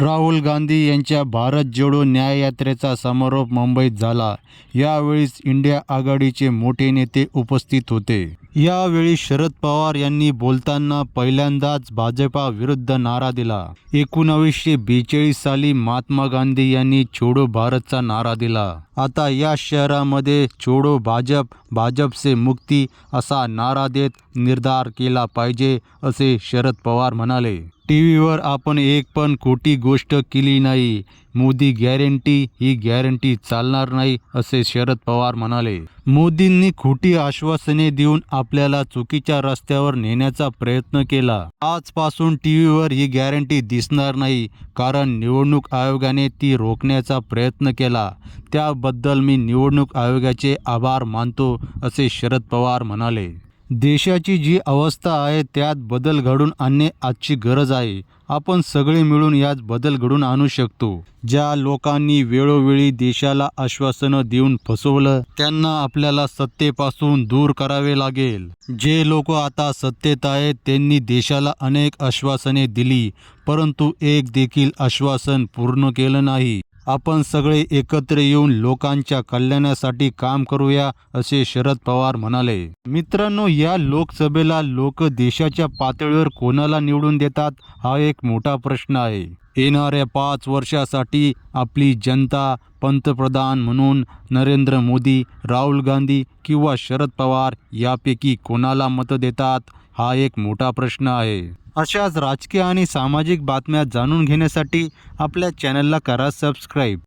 राहुल गांधी यांच्या भारत जोडो न्याययात्रेचा समारोप मुंबईत झाला. यावेळीच इंडिया आघाडीचे मोठे नेते उपस्थित होते. यावेळी शरद पवार यांनी बोलताना पहिल्यांदाच भाजपा विरुद्ध नारा दिला. एकोणावीसशे बेचाळीस साली महात्मा गांधी यांनी छोडो भारतचा नारा दिला. आता या शहरामध्ये छोडो भाजप भाजप से मुक्ती असा नारा देत निर्धार केला पाहिजे असे शरद पवार म्हणाले. टी व्हीवर आपण एक पण खोटी गोष्ट केली नाही. मोदी गॅरंटी ही गॅरंटी चालणार नाही असे शरद पवार म्हणाले. मोदींनी खोटी आश्वासने देऊन आपल्याला चुकीच्या रस्त्यावर नेण्याचा प्रयत्न केला. आजपासून टी व्हीवर ही गॅरंटी दिसणार नाही कारण निवडणूक आयोगाने ती रोखण्याचा प्रयत्न केला. त्याबद्दल मी निवडणूक आयोगाचे आभार मानतो असे शरद पवार म्हणाले. देशाची जी अवस्था आहे त्यात बदल घडून आणणे आजची गरज आहे. आपण सगळे मिळून यात बदल घडून आणू शकतो. ज्या लोकांनी वेळोवेळी देशाला आश्वासनं देऊन फसवलं त्यांना आपल्याला सत्तेपासून दूर करावे लागेल. जे लोक आता सत्तेत आहेत त्यांनी देशाला अनेक आश्वासने दिली परंतु एक देखील आश्वासन पूर्ण केलं नाही. आपण सगळे एकत्र येऊन लोकांच्या कल्याणासाठी काम करूया असे शरद पवार म्हणाले. मित्रांनो या लोकसभेला लोक देशाच्या पातळीवर कोणाला निवडून देतात हा एक मोठा प्रश्न आहे. येणाऱ्या पाच वर्षासाठी आपली जनता पंतप्रधान म्हणून नरेंद्र मोदी राहुल गांधी किंवा शरद पवार यापैकी कोणाला मतं देतात हा एक मोठा प्रश्न आहे. अशाच राजकीय आणि सामाजिक बातम्या जाणून घेण्यासाठी आपल्या चॅनलला करा सबस्क्राईब